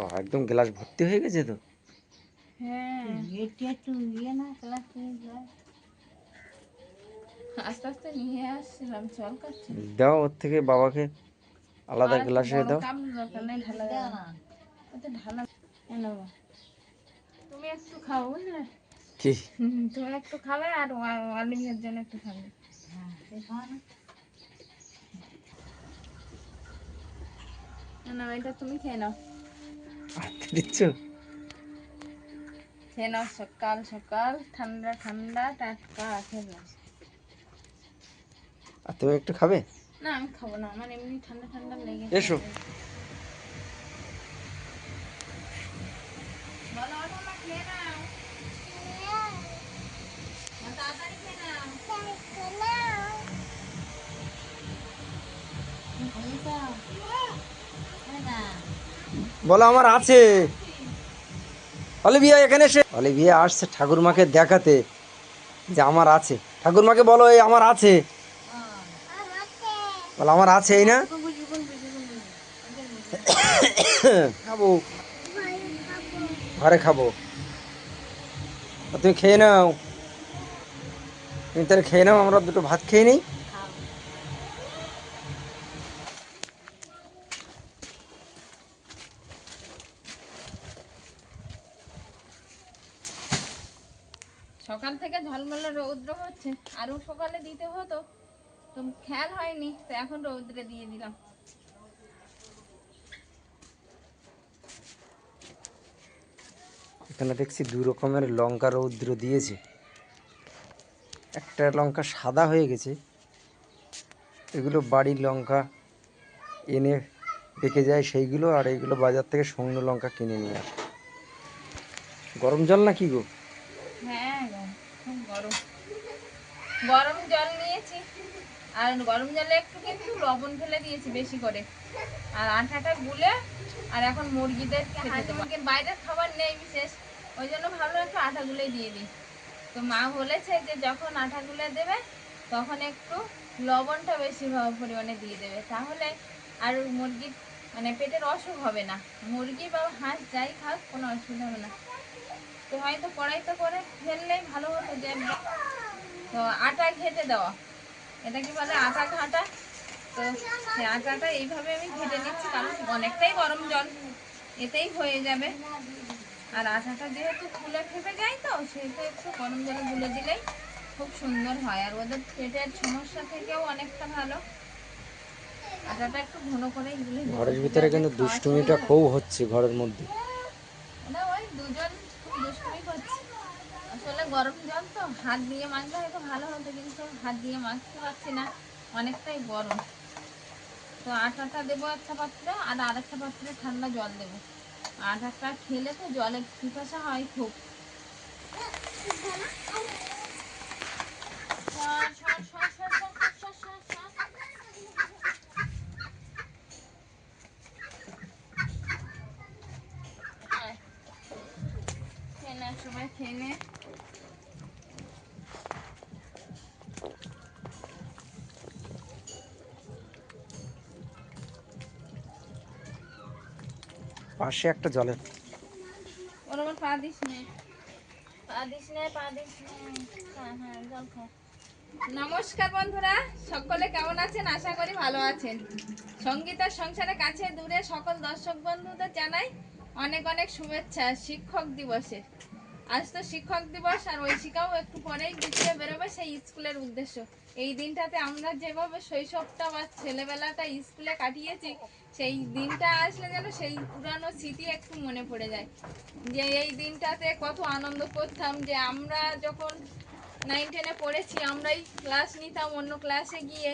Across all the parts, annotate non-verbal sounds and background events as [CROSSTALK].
ও একদম গ্লাস ভর্তি হয়ে গেছে তো? হ্যাঁ। এটা ইয়ে না আস্তে আস্তে নিয়ে আসছিলাম দাও ওর থেকে বাবাকে আলাদা গ্লাসে দাও। তুমি একটু খাও বুঝলে? কি? তুমি একটু খাবে আর জন্য একটু খাবে। না না, না এটা তুমি খেয়ে নাও। আচ্ছা দিচ্ছ সকাল সকাল ঠান্ডা ঠান্ডা টাটকা খেয়ে আর তুমি একটু খাবে? না আমি খাব না আমার এমনি ঠান্ডা ঠান্ডা লেগে এসো। খেয়ে না, বলো, আমার আছে। অলিভিয়া, এখানে এসে অলিভিয়া আসছে ঠাকুরমাকে দেখাতে যে আমার আছে। ঠাকুরমাকে বলো, এই আমার আছে। বলো, আমার আছে, এই না? খাব। ঘরে খাব। তুমি খেয়ে নাও। তুমি তাহলে খেয়ে নাও, আমরা দুটো ভাত খেয়ে নিই সকাল থেকে ঝলমলে রৌদ্র হচ্ছে আরও সকালে দিতে হতো তো খেয়াল হয়নি তো এখন রৌদ্রে দিয়ে দিলাম। এখানে দেখছি দু রকমের লঙ্কা রৌদ্র দিয়েছে। একটা লঙ্কা সাদা হয়ে গেছে এগুলো বাড়ির লঙ্কা এনে রেখে যায় সেইগুলো আর এইগুলো বাজার থেকে শুকনো লঙ্কা কিনে নিয়ে আসে। গরম জল না কি গো হ্যাঁ গরম। গরম জল নিয়েছি। আর গরম জলে একটু কিন্তু লবণ ফেলে দিয়েছি বেশি করে। আর আঠাটা গুলে আর এখন মুরগিদেরকে হাঁসি বাইরের খাবার নেই বিশেষ। ওই জন্য ভাবলাম একটু আটা গুলে দিয়ে দিই। তো মা বলেছে যে যখন আটা গুলে দেবে তখন একটু লবণটা বেশি পরিমাণে দিয়ে দেবে। তাহলে আর মুরগির মানে পেটের অসুখ হবে না। মুরগি বা হাঁস যাই খাক কোনো অসুবিধা হবে না। তো হয়তো কড়াইতে করে ফেললেই ভালো হতো যে তো আটা ঘেটে দেওয়া। এটা কি বলে আটা ঘাটা? তো সেই আটাটা এইভাবে আমি ঘেটে নিচ্ছি কারণ অনেকটাই গরম জল। এতেই হয়ে যাবে। আর আটাটা যেহেতু ফুলে ফেপে যায় তো সেহেতু একটু গরম জলে গুলে দিলেই খুব সুন্দর হয়। আর ওদের পেটের সমস্যা থেকেও অনেকটা ভালো। আটাটা একটু ঘন করেই গুলে ঘরের ভিতরে কিন্তু দুষ্টুমিটা খুব হচ্ছে ঘরের মধ্যে। আসলে গরম জল তো, হাত দিয়ে মাখলে হয়তো ভালো হতো, কিন্তু হাত দিয়ে মাছতে পারছি না, অনেকটাই গরম। তো আটাটা দেবো একটা পাত্রে, আর আরেকটা পাত্রে ঠান্ডা জল দেবো। আটাটা খেলে তো জলে পিপাসা হয় খুব। সময় খেয়ে নে পাশে একটা জলের হ্যাঁ হ্যাঁ নমস্কার বন্ধুরা, সকলে কেমন আছেন? আশা করি ভালো আছেন। সঙ্গীতার সংসারে কাছে দূরে সকল দর্শক বন্ধুদের জানাই অনেক অনেক শুভেচ্ছা, শিক্ষক দিবসের। আজ তো শিক্ষক দিবস আর ওই ঐশিকাও একটু পরেই গুছিয়ে বেরোবে সেই স্কুলের উদ্দেশ্য। এই দিনটাতে আমরা যেভাবে শৈশবটা বা ছেলেবেলাটা স্কুলে কাটিয়েছি, সেই দিনটা আসলে যেন সেই পুরানো স্মৃতি একটু মনে পড়ে যায়। যে এই দিনটাতে কত আনন্দ করতাম যে আমরা যখন নাইন টেনে পড়েছি, আমরাই ক্লাস নিতাম অন্য ক্লাসে গিয়ে।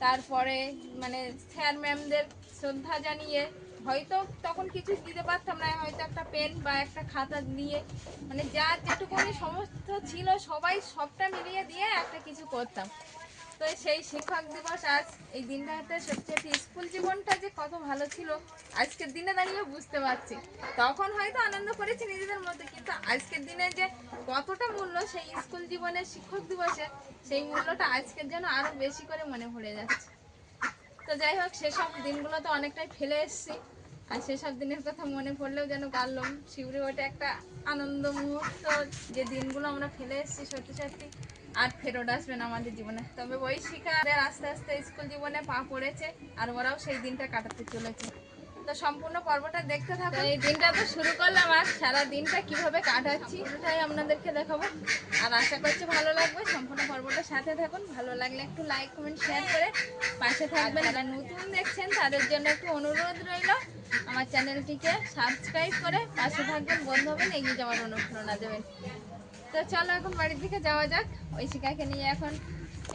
তারপরে মানে স্যার ম্যামদের শ্রদ্ধা জানিয়ে হয়তো তখন কিছু দিতে পারতাম না, হয়তো একটা পেন বা একটা খাতা দিয়ে। মানে যার যেটুকুনি সমস্ত ছিল, সবাই সবটা মিলিয়ে দিয়ে একটা কিছু করতাম। তো সেই শিক্ষক দিবস আজ এই দিনটাতে সত্যি স্কুল জীবনটা যে কত ভালো ছিল, আজকের দিনে দাঁড়িয়ে বুঝতে পারছি। তখন হয়তো আনন্দ করেছি নিজেদের মধ্যে, কিন্তু আজকের দিনে যে কতটা মূল্য সেই স্কুল জীবনের শিক্ষক দিবসে, সেই মূল্যটা আজকের জন্য আরও বেশি করে মনে পড়ে যাচ্ছে। তো যাই হোক, সেসব দিনগুলো তো অনেকটাই ফেলে এসছি। আর সেসব দিনের কথা মনে পড়লেও যেন কাঁদলাম শিউরে ওটা একটা আনন্দ মুহূর্ত, যে দিনগুলো আমরা ফেলে এসেছি সত্যি সত্যি। আর ফেরত আসবে না আমাদের জীবনে। তবে ওই শিকারের আস্তে আস্তে স্কুল জীবনে পা পড়েছে, আর ওরাও সেই দিনটা কাটাতে চলেছে। তো সম্পূর্ণ পর্বটা দেখতে থাকো এই দিনটা তো শুরু করলাম, আর সারা দিনটা কীভাবে কাটাচ্ছি ওটাই আপনাদেরকে দেখাবো। আর আশা করছি ভালো লাগবে, সম্পূর্ণ পর্বটার সাথে থাকুন। ভালো লাগলে একটু লাইক কমেন্ট শেয়ার করে পাশে থাকবেন। যারা নতুন দেখছেন, তাদের জন্য একটু অনুরোধ রইল। আমার চ্যানেলটিকে সাবস্ক্রাইব করে পাশে থাকবেন, বন্ধু হবেন, এগিয়ে যাওয়ার অনুপ্রেরণা দেবেন। তো চলো এখন বাড়ির দিকে যাওয়া যাক। ওই শিকাকে নিয়ে এখন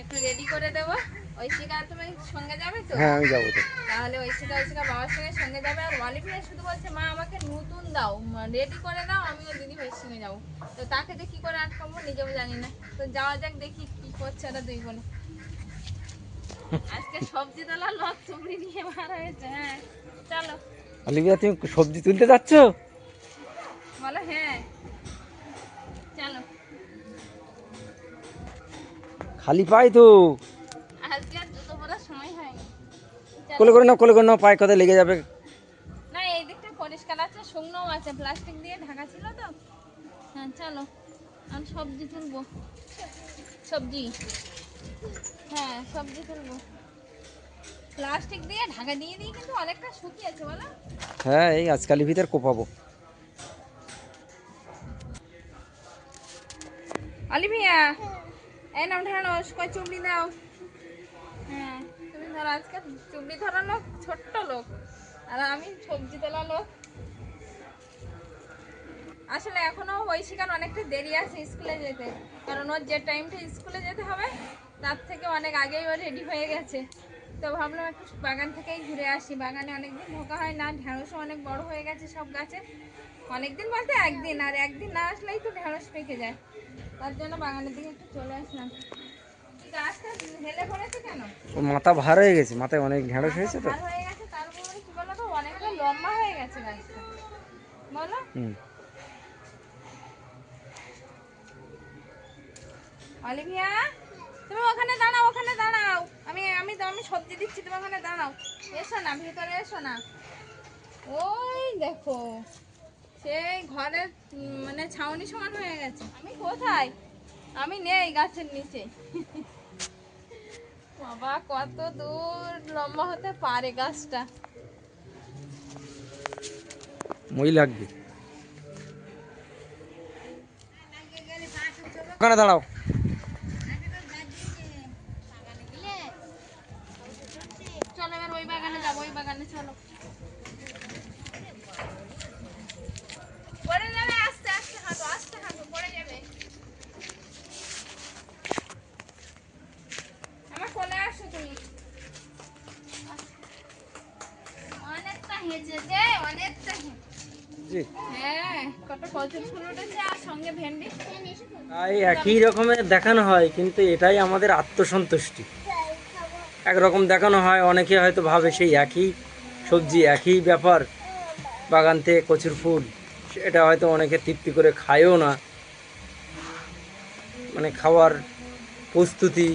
একটু রেডি করে দেবো। ওই শিকা তুমি সঙ্গে যাবে তো? হ্যাঁ আমি যাব তো। তাহলে ঐশিকা ঐশিকা বাবার সঙ্গে সঙ্গে যাবে আর অলিভিয়া শুধু বলছে মা আমাকে নতুন দাও রেডি করে দাও আমিও দিদি ভাইয়ের সঙ্গে যাব। তো তাকে যে কি করে আটকাবো নিজেও জানি না। তো যাওয়া যাক দেখি কি করছে ওরা দুই বোনে। আজকে সবজি তোলা লোক চুমড়ি নিয়ে বার হয়েছে হ্যাঁ। চলো। অলিভিয়া তুমি সবজি তুলতে যাচ্ছ? বলো হ্যাঁ। চলো। খালি পাই তো। কোলে করে নাও কোলে করে নাও পায়ে কথা লেগে যাবে? না এই দিকটা পরিষ্কার আছে শুকনোও আছে প্লাস্টিক দিয়ে ঢাকা ছিল তো। হ্যাঁ চলো আমি সবজি তুলবো। সবজি? হ্যাঁ সবজি তুলবো। প্লাস্টিক দিয়ে ঢাকা দিয়ে দিয়ে কিন্তু অনেকটা শুকিয়েছে বলো। হ্যাঁ এই আজকালের ভিতর কোপাবো। অলিভিয়া এই নাও ঢেঁড়স কয় চুবড়ি দাও। ধরো, আজকে চুবড়ি ধরা লোক, ছোট্ট লোক। আর আমি সবজি তোলা লোক। আসলে এখনও ওই শিকার অনেকটা দেরি আছে স্কুলে যেতে। কারণ ওর যে টাইমটা স্কুলে যেতে হবে, তার থেকে অনেক আগেই ও রেডি হয়ে গেছে। তো ভাবলাম একটু বাগান থেকেই ঘুরে আসি। বাগানে অনেকদিন ঢোকা হয় না ঢেঁড়সও অনেক বড় হয়ে গেছে সব গাছে। অনেকদিন বলতে একদিন, আর একদিন না আসলেই তো ঢেঁড়স পেকে যায়। তার জন্য বাগানের দিকে একটু চলে আসলাম। মাথা ভার হয়ে গেছে মাথায় অনেক ঢেঁড়স হয়েছে তো। হয়ে গেছে তারপরে কি বলো তো অনেকটা লম্বা হয়ে গেছে গাছটা। বলো। হুম। অলিভিয়া তুমি ওখানে দাঁড়াও ওখানে দাঁড়াও। আমি আমি তো আমি সবজি দিচ্ছি তুমি ওখানে দাঁড়াও। এসো না ভিতরে এসো না। ওই দেখো সেই ঘরের মানে ছাউনি সমান হয়ে গেছে। আমি কোথায়? আমি নেই গাছের নিচে। বাবা কত দূর। লম্বা হতে পারে গাছটা। মই লাগবে। ওখানে দাঁড়াও। চলো এবার ওই বাগানে যাব ওই বাগানে চলো পড়ে যাবে আস্তে আস্তে হাঁটো আস্তে হাঁটো পড়ে যাবে আমার কোলে আসো তুমি অনেকটা জি। হ্যাঁ কত কচুর ফুল উঠেছে আর সঙ্গে ভেন্ডি। তাই একই রকমের দেখানো হয় কিন্তু এটাই আমাদের আত্মসন্তুষ্টি। একরকম দেখানো হয় অনেকে হয়তো ভাবে সেই একই সবজি একই ব্যাপার বাগান থেকে কচুর ফুল এটা হয়তো অনেকে তৃপ্তি করে খায়ও না। মানে খাওয়ার প্রস্তুতি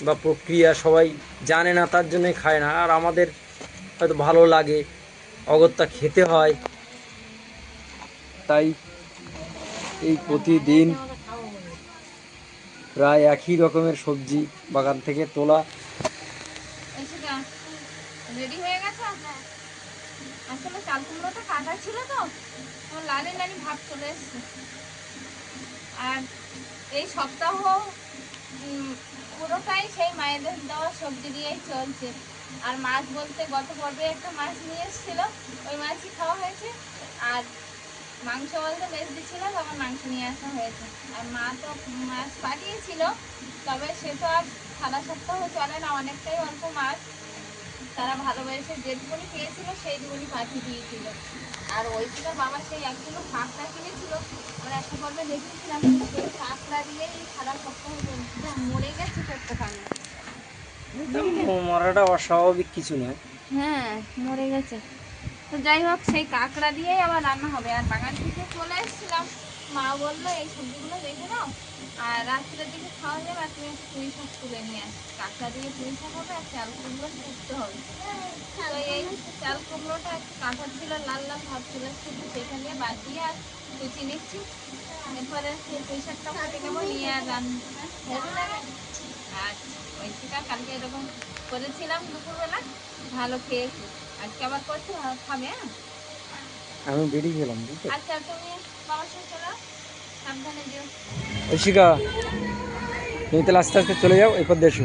বা প্রক্রিয়া সবাই জানে না তার জন্যই খায় না। আর আমাদের হয়তো ভালো লাগে, অগত্যা খেতে হয়। তাই এই প্রতিদিন প্রায় একই রকমের সবজি বাগান থেকে তোলা। রেডি হয়ে গেছে? আসলে ছিল তো আমার চলে আর এই সপ্তাহ সেই মায়েদের দেওয়া সবজি দিয়েই চলছে। আর মাছ বলতে গত পর্বে একটা মাছ নিয়ে এসেছিল, ওই মাছই খাওয়া হয়েছে। আর মাংস বলতে বেশ দিচ্ছিল, তখন মাংস নিয়ে আসা হয়েছে। আর মা তো মাছ পাঠিয়েছিল, তবে সে তো আর সারা সপ্তাহ চলে না, অনেকটাই অল্প মাছ। তারা ভালোবেসে যেটুকুনি পেয়েছিল সেই দুগুনি পাঠিয়ে দিয়েছিল। আর ওই ছিল বাবা সেই এক কিলো কাঁকড়া কিনেছিল, আমরা একটা পর্বে দেখিয়েছিলাম, সেই কাঁকড়া দিয়েই সারা সপ্তাহ মরে গেছে কান্না মরাটা অস্বাভাবিক কিছু নয়। হ্যাঁ মরে গেছে। তো যাই হোক, সেই কাঁকড়া দিয়েই আবার রান্না হবে। আর বাগান থেকে চলে এসেছিলাম। মা বলল, এই সবজিগুলো রেখে দাও আর রাত্রের দিকে খাওয়া যাবে, আর তুমি পুঁই শাক তুলে নিয়ে আস। কাঁচা দিয়ে পুঁই শাক হবে, আর চাল কুমড়ো শুকতে হবে। তো এই চাল কুমড়োটা কাঁচা ছিল, লাল লাল ভাব ছিল শুধু সেখান দিয়ে বাদ দিয়ে আর কুচি নিচ্ছি। এরপরে সেই পুঁই শাকটা নিয়ে আর রান্না শিকা কালকে এরকম করেছিলাম দুপুরবেলা ভালো খেয়েছি। আজকে আবার করছি খাবে হ্যাঁ? আমি বেরিয়ে গেলাম আচ্ছা তুমি বাবার সঙ্গে চলো সাবধানে যেও। ঐশিকা তুমি তাহলে আস্তে আস্তে চলে যাও এরপর দেশো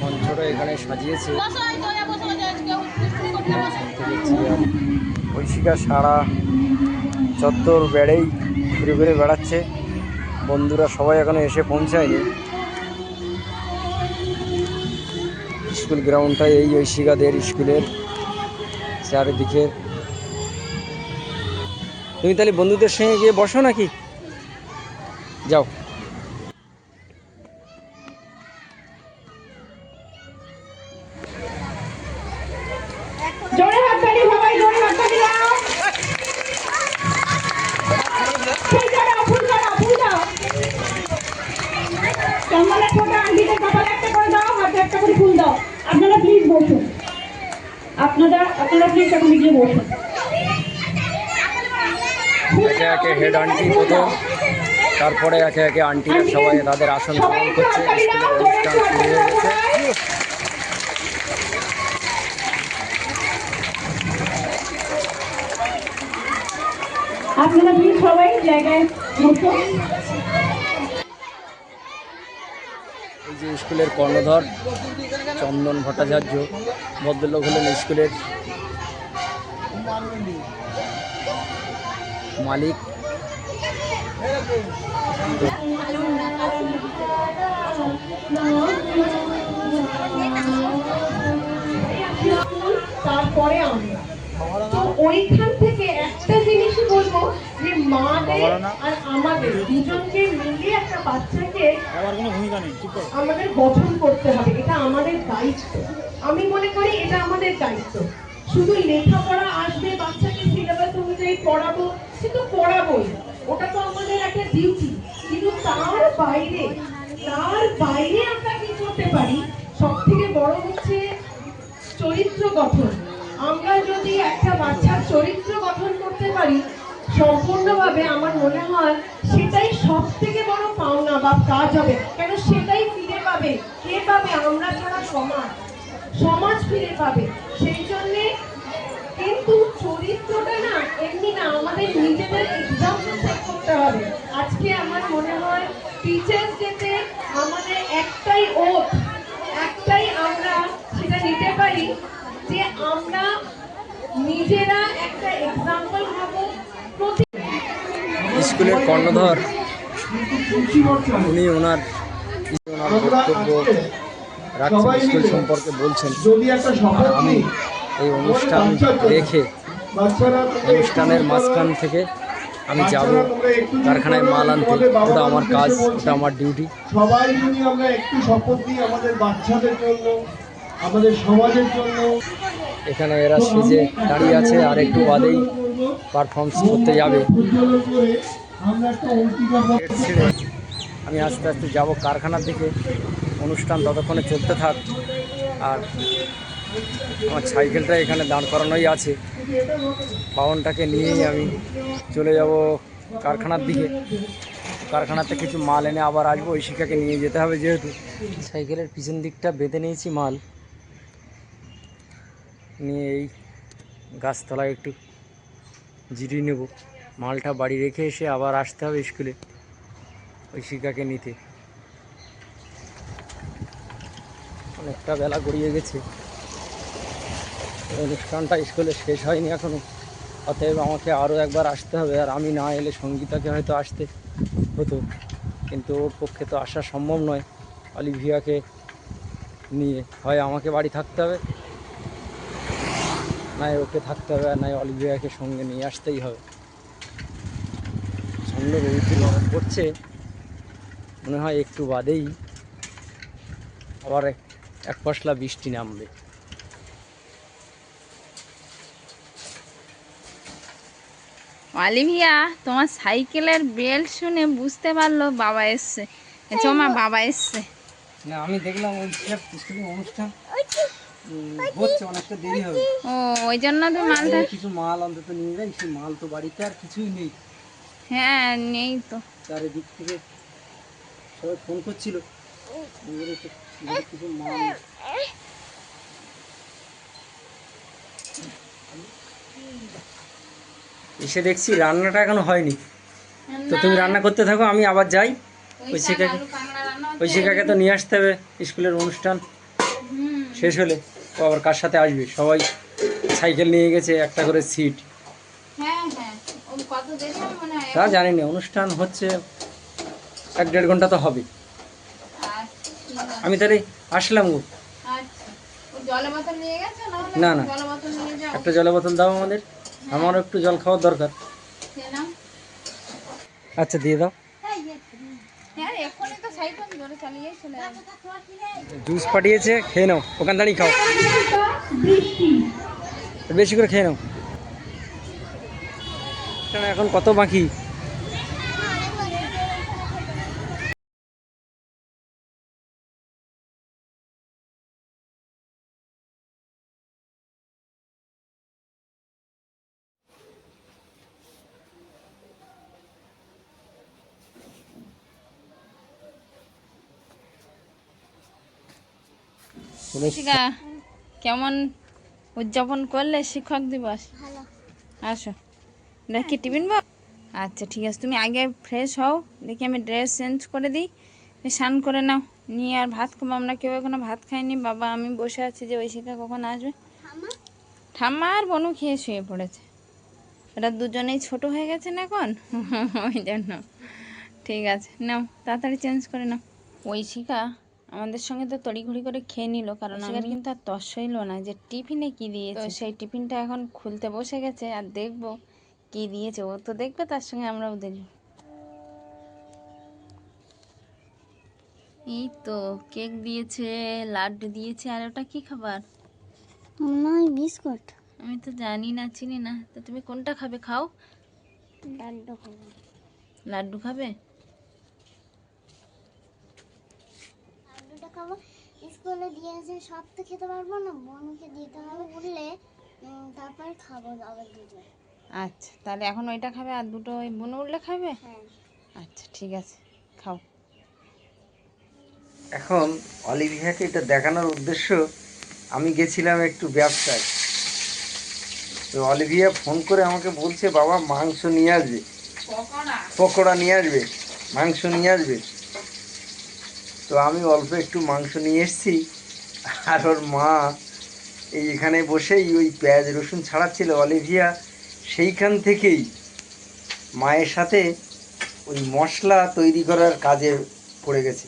মঞ্চটা এখানে সাজিয়েছে। ঐশিকা সারা চত্বর বেড়েই ঘুরে ঘুরে বেড়াচ্ছে। বন্ধুরা সবাই এখনও এসে পৌঁছায়নি। স্কুল গ্রাউন্ডটা এই ঐশিকাদের স্কুলের চারিদিকে। তুমি তাহলে বন্ধুদের সঙ্গে গিয়ে বসো নাকি? যাও। একে আন্টিরা সবাই তাদের আসন গ্রহণ করছে স্কুলের অনুষ্ঠান শুরু হয়ে গেছে আপনারা প্লিজ সবাই জায়গায় বসুন। এই যে স্কুলের কর্ণধর চন্দন ভট্টাচার্য ভদ্রলোক হলেন স্কুলের মালিক। তারপরে আমরা। তো ওইখান থেকে একটা জিনিসই বলব যে মাদের আর আমাদের দুজনকে মিলিয়ে একটা বাচ্চাকে আমাদের গঠন করতে হবে এটা আমাদের দায়িত্ব। আমি মনে করি এটা আমাদের দায়িত্ব। শুধু লেখাপড়া আসবে বাচ্চাকে সিলেবাস অনুযায়ী পড়াবো সে তো পড়াবোই। ওটা তো আমাদের একটা ডিউটি কিন্তু তার বাইরে তার বাইরে আমরা কি করতে পারি? সব থেকে বড় হচ্ছে চরিত্র গঠন। আমরা যদি একটা বাচ্চার চরিত্র গঠন করতে পারি, সম্পূর্ণভাবে আমার মনে হয় সেটাই সব থেকে বড় পাওনা বা কাজ হবে। কেন সেটাই ফিরে পাবে? কে পাবে? আমরা ছাড়া সমাজ। সমাজ ফিরে পাবে। সেই জন্যে কিন্তু চরিত্রটা না, এমনি না, আমাদের নিজেদের এক্সাম্পল সেট করতে হবে। আজকে আমার মনে হয় টিচার্স ডেতে আমাদের একটাই ওথ একটাই আমরা সেটা নিতে পারি যে আমরা নিজেরা একটা এক্সাম্পল হব প্রতি স্কুলের কর্ণধর উনি ওনার ওনার বক্তব্য রাখছেন স্কুল সম্পর্কে বলছেন। আমি এই অনুষ্ঠান দেখে অনুষ্ঠানের মাঝখান থেকে আমি যাব কারখানায় মাল আনতে ওটা আমার কাজ ওটা আমার ডিউটি সবাই যদি আমরা একটু শপথ দিই আমাদের বাচ্চাদের জন্য আমাদের সমাজের জন্য এখানে এরা সেজে দাঁড়িয়ে আছে আর একটু বাদেই পারফর্মস করতে যাবে। আমি আস্তে আস্তে যাব কারখানার দিকে। অনুষ্ঠান ততক্ষণে চলতে থাক আর আমার সাইকেলটা এখানে দাঁড় করানোই আছে। বাহনটাকে নিয়েই আমি চলে যাব কারখানার দিকে। কারখানাতে কিছু মাল এনে আবার আসব, ওই শিক্ষাকে নিয়ে যেতে হবে যেহেতু। সাইকেলের পিছন দিকটা বেঁধে নিয়েছি মাল। নিয়ে এই গাছতলায় একটু জিরিয়ে নেব। মালটা বাড়ি রেখে এসে আবার আসতে হবে স্কুলে ওই শিকাকে নিতে। অনেকটা বেলা গড়িয়ে গেছে। অনুষ্ঠানটা স্কুলে শেষ হয়নি এখনও। অতএব আমাকে আরও একবার আসতে হবে, আর আমি না এলে সঙ্গীতাকে হয়তো আসতে হতো। কিন্তু ওর পক্ষে তো আসা সম্ভব নয়। অলিভিয়াকে নিয়ে হয় আমাকে বাড়ি থাকতে হবে। নয় ওকে থাকতে হবে, আর নয় অলিভিয়াকে সঙ্গে নিয়ে আসতেই হবে। সামনে রবিতে নরম পড়ছে। মনে হয় একটু বাদেই আবার এক পশলা বৃষ্টি নামবে। অলিভিয়া তোমার সাইকেলের বেল শুনে বুঝতে পারল বাবা এসছে। মা বাবা এসছে। না আমি দেখলাম ওই অনুষ্ঠান। হচ্ছে অনেকটা দেরি হবে। ও ওই জন্য তো মালটা কিছু মাল অন্তত নিয়ে যাই সেই মাল তো বাড়িতে আর কিছুই নেই। হ্যাঁ নেই তো। চারিদিক থেকে সবাই ফোন করছিল। কিছু মাল এসে দেখছি রান্নাটা এখনও হয়নি। তো তুমি রান্না করতে থাকো আমি আবার যাই। ওই শিখাকে ওই শিখাকে তো নিয়ে আসতে হবে স্কুলের অনুষ্ঠান। শেষ হলে ও আবার কার সাথে আসবে? সবাই সাইকেল নিয়ে গেছে একটা করে সিট। হ্যাঁ হ্যাঁ। তা জানি না অনুষ্ঠান হচ্ছে এক দেড় ঘণ্টা তো হবে। আচ্ছা, আমি তাহলে আসলাম গো। আচ্ছা। না, না। একটা জলের বোতল দাও আমাদের। আমারও একটু জল খাওয়ার দরকার। আচ্ছা দিয়ে দাও। হ্যাঁ জুস পাঠিয়েছে খেয়ে নাও ওখান দাঁড়িয়ে খাও। বেশি করে খেয়ে নাও। এখন কত বাকি? শিখা কেমন উদযাপন করলে শিক্ষক দিবস? আসো। দেখি টিফিন বো আচ্ছা ঠিক আছে। তুমি আগে ফ্রেশ হও দেখি আমি ড্রেস চেঞ্জ করে দিই। স্নান করে নাও। নিয়ে আর ভাত খাব। আমরা কেউ এখনও ভাত খাইনি। বাবা আমি বসে আছি যে ওই শিখা কখন আসবে? ঠাম্মা? আর বনু খেয়ে শুয়ে পড়েছে। এরা দুজনেই ছোট হয়ে গেছে না এখন? [LAUGHS] ওই জন্য। ঠিক আছে নাও তাড়াতাড়ি চেঞ্জ করে নাও। ওই শিখা আমাদের সঙ্গে তো তড়িঘড়ি করে খেয়ে নিল কারণ আমার কিন্তু আর তস হইল না। যে টিফিনে কি দিয়েছে তো সেই টিফিনটা এখন খুলতে বসে গেছে আর দেখব কি দিয়েছে। ও তো দেখবে তার সঙ্গে আমরাও দেখব এই তো কেক দিয়েছে লাড্ডু দিয়েছে আর ওটা কি খাবার? হয় বিস্কুট। আমি তো জানি না চিনি না। তো তুমি কোনটা খাবে খাও। লাড্ডু খাব। লাড্ডু খাবে? খাব স্কুলে দিয়েছে সব তো খেতে পারব না বোনকে দিতে হবে বললে তারপর খাব আবার দুজন। আচ্ছা তাহলে এখন ওইটা খাবে আর দুটো ওই বুনো উঠলে খাবে? হ্যাঁ। আচ্ছা ঠিক আছে খাও। এখন অলিভিয়াকে এটা দেখানোর উদ্দেশ্য আমি গেছিলাম একটু ব্যবসায়। তো অলিভিয়া ফোন করে আমাকে বলছে বাবা মাংস নিয়ে আসবে। পকোড়া নিয়ে আসবে মাংস নিয়ে আসবে। তো আমি অল্প একটু মাংস নিয়ে এসেছি। আর ওর মা এই এখানে বসেই ওই পেঁয়াজ রসুন ছাড়াচ্ছিল অলিভিয়া। সেইখান থেকেই মায়ের সাথে ওই মশলা তৈরি করার কাজে পড়ে গেছে।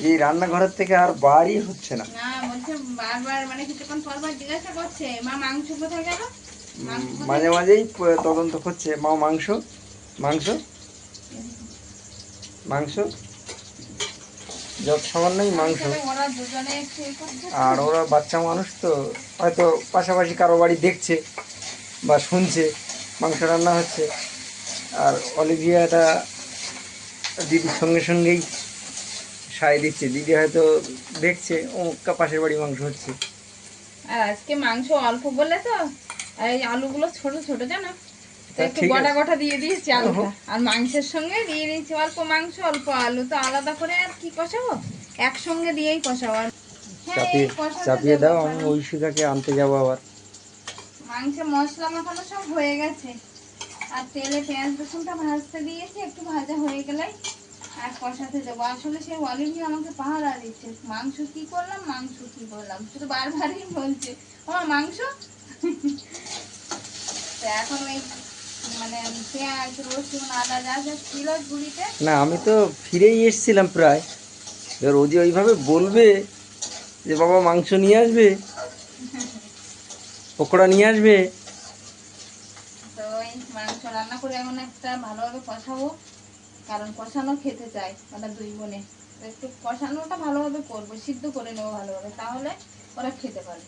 যে রান্নাঘরের থেকে আর বাড়ি হচ্ছে না। মানে মাঝে মাঝেই তদন্ত করছে মা মাংস মাংস মাংস? যত সামান্যই মাংস। আর ওরা বাচ্চা মানুষ তো, হয়তো পাশাপাশি কারও বাড়ি দেখছে বা শুনছে, মাংস রান্না হচ্ছে। আর অলিভিয়াটা দিদির সঙ্গে সঙ্গেই সায় দিচ্ছে। দিদি হয়তো দেখছে, ও পাশের বাড়ি মাংস হচ্ছে। আর আজকে মাংস অল্প বললে তো, এই আলুগুলো ছোট ছোট জানো? একটু গোটা গোটা দিয়ে দিয়েছি আলুটা। আর মাংসের সঙ্গে দিয়ে দিয়েছি অল্প মাংস অল্প আলু। তো আলাদা করে আর কি কষাবো? একসঙ্গে দিয়েই কষাবো। আর চাপিয়ে চাপিয়ে দাও আমি ঐশিকাকে আনতে যাব আবার। মাংসে মশলা মাখানো সব হয়ে গেছে। আর তেলে পেঁয়াজ রসুনটা ভাজতে দিয়েছি একটু ভাজা হয়ে গেলেই আর কষাতে দেবো। আসলে সেই অলিভি আমাকে পাহারা দিচ্ছে। মাংস কি করলাম মাংস কি করলাম? শুধু বারবারই বলছে। আমার মাংস? এখন ওই না আমি তো ফিরেই এসেছিলাম প্রায়। এবার ও যে ওইভাবে বলবে যে বাবা মাংস নিয়ে আসবে পকোড়া নিয়ে আসবে। মাংস রান্না করে এখন একটা ভালোভাবে কষাবো কারণ কষানো খেতে চাই মানে দুই বোনে। একটু কষানোটা ভালোভাবে করব সিদ্ধ করে নেব ভালোভাবে তাহলে ওরা খেতে পারে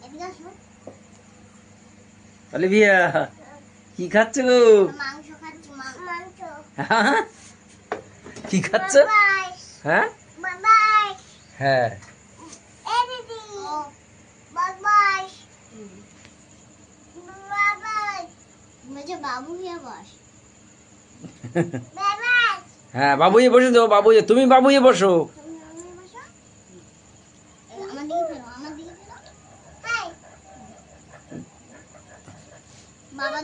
ঠিক আছে অলিভিয়া কি খাচ্ছ গো? কি খাচ্ছ? হ্যাঁ? হ্যাঁ। হয়ে [LAUGHS] হ্যাঁ বাবুয়ে বসে তো বাবুয়ে তুমি বাবুয়ে বসো তুমি আমি বসো আমার দিকে ফেরো আমার দিকে ফেরো হাই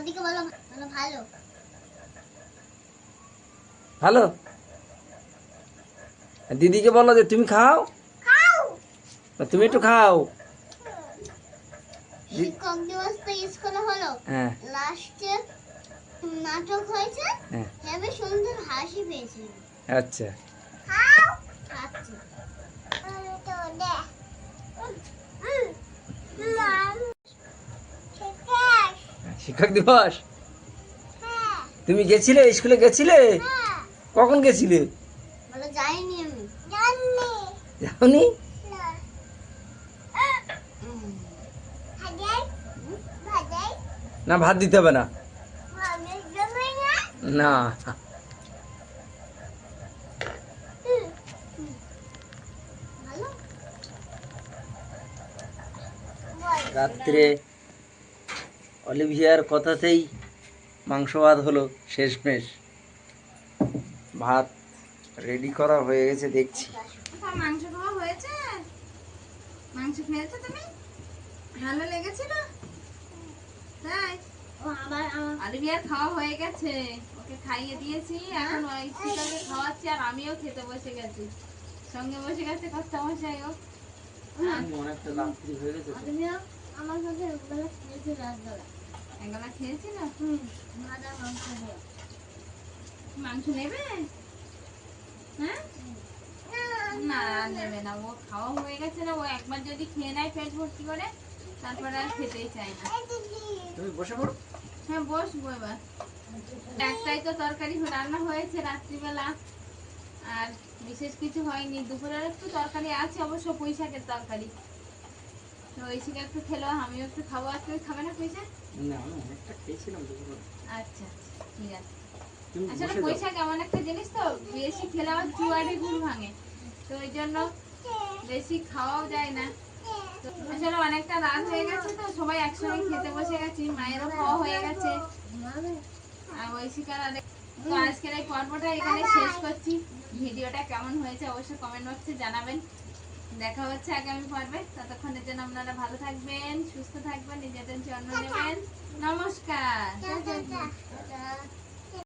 বলো বলো ভালো। ভালো? দিদিকে বলো যে তুমি খাও? তুমি একটু খাও। শিক্ষক দিবস তো স্কুলে হলো। হ্যাঁ। লাস্টে নাটক হয়েছে হ্যাঁ। সুন্দর হাসি পেয়েছে। আচ্ছা। খাও। খাচ্ছে তো দে শিক্ষক দিবস? তুমি গেছিলে? স্কুলে গেছিলে? কখন গেছিলে? যাওনি? না ভাত দিতে হবে না। না? না। রাত্রে অলিভিয়ার কথাতেই মাংস ভাত হলো শেষমেশ। ভাত রেডি করা হয়ে গেছে দেখছি। মাংস খাওয়া হয়েছে? মাংস খেয়েছো তুমি? ভালো লেগেছিল? তাই? ও আমার আমার অলিভিয়ার খাওয়া হয়ে গেছে। ওকে খাইয়ে দিয়েছি এখন ওই খাওয়াচ্ছি আর আমিও খেতে বসে গেছি। সঙ্গে বসে গেছে কষ্ট অনেকটা রাত্রি হয়ে গেছে আমার সাথে ওগুলো খেয়েছি রাতবেলা একবেলা খেয়েছি না? ভাজা মাংস মাংস নেবে? হ্যাঁ? না আর নেবে না। ও খাওয়া হয়ে গেছে না ও একবার যদি খেয়ে নেয় পেট ভর্তি করে তারপরে আর খেতেই চায় না। তুমি বসে পড়ো। হ্যাঁ বসবো এবার। একটাই তো তরকারি রান্না হয়েছে রাত্রিবেলা আর বিশেষ কিছু হয়নি। দুপুরের একটু তরকারি আছে অবশ্য পুঁই শাকের তরকারি। তো ওই শিখে একটু খেলো আমিও একটু খাব আর খাবে না পুঁই না আমি অনেকটা খেয়েছিলাম আচ্ছা ঠিক আছে। আসলে বসে পুঁই যাও। শাক এমন একটা জিনিস তো বেশি খেলে আবার চুয়ারে গুড় ভাঙে। তো ওই জন্য বেশি খাওয়াও যায় না। আসলে অনেকটা রাত হয়ে গেছে তো সবাই একসঙ্গে খেতে বসে গেছি মায়েরও খাওয়া হয়ে গেছে। আর ঐশিকার আর তো আজকের এই পর্বটা এখানে শেষ করছি। ভিডিওটা কেমন হয়েছে অবশ্যই কমেন্ট বক্সে জানাবেন। দেখা হচ্ছে আগামী পর্বে। ততক্ষণের জন্য আপনারা ভালো থাকবেন, সুস্থ থাকবেন, নিজেদের জন্ম নেবেন। নমস্কার।